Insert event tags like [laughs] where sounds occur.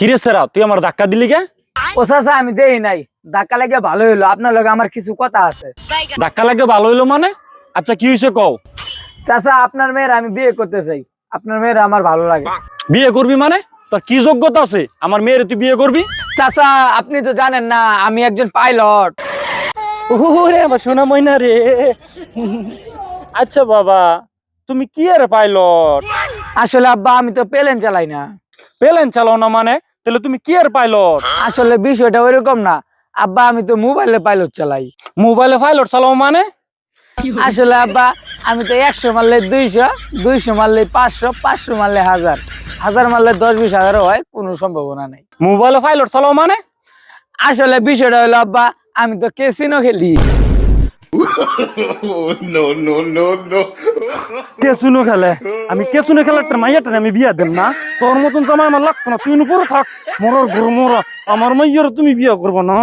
কিরে সেরা তুই আমার ধাক্কা দিলি কে ও চাচা আমি দেই নাই। ধাক্কা লাগে ভালো হইল আপনার লগে আমার কিছু কথা আছে। ধাক্কা লাগে ভালো হইল মানে? আচ্ছা কি হয়েছে কও? চাচা আপনার মেয়ের আমি বিয়ে করতে চাই। আপনার মেয়ের আমার ভালো লাগে। বিয়ে করবি মানে? তোর কি যোগ্যতা আছে? আমার মেয়ের তুই বিয়ে করবি? চাচা আপনি তো জানেন না আমি একজন পাইলট। ওরে আমার সোনা ময়না রে। আচ্ছা বাবা তুমি কি আর পাইলট? আসলে আব্বা আমি তো প্লেন চালাই না। প্লেন চালাও না মানে? তাহলে তুমি কি আর পাইলট আসলে বিষয়টা ওইরকম না। আব্বা আমি তো মোবাইলে পাইলট চালাই। মোবাইলে পাইলট চালাও মানে? আসলে আব্বা আমি তো একশো মারলে দুইশো দুইশো মারলে পাঁচশো পাঁচশো মারলে হাজার। হাজার মারলে দশ বিশ হাজারও হয় কোনো সম্ভাবনা নেই। মোবাইলে পাইলট চালাও মানে? আসলে বিষয়টা হলো আব্বা আমি তো কেসিনো খেলি। [laughs] কেসুনো খেলে। আমি কেসুনো খেলাটা মাইয়াটা আমি বিয়া দেন না। তোর মতন জামাই আমার লাগতো না, তুই উপরে থাক। মরার ঘর মরা। আমার মাইয়ার তুমি বিয়া করব না।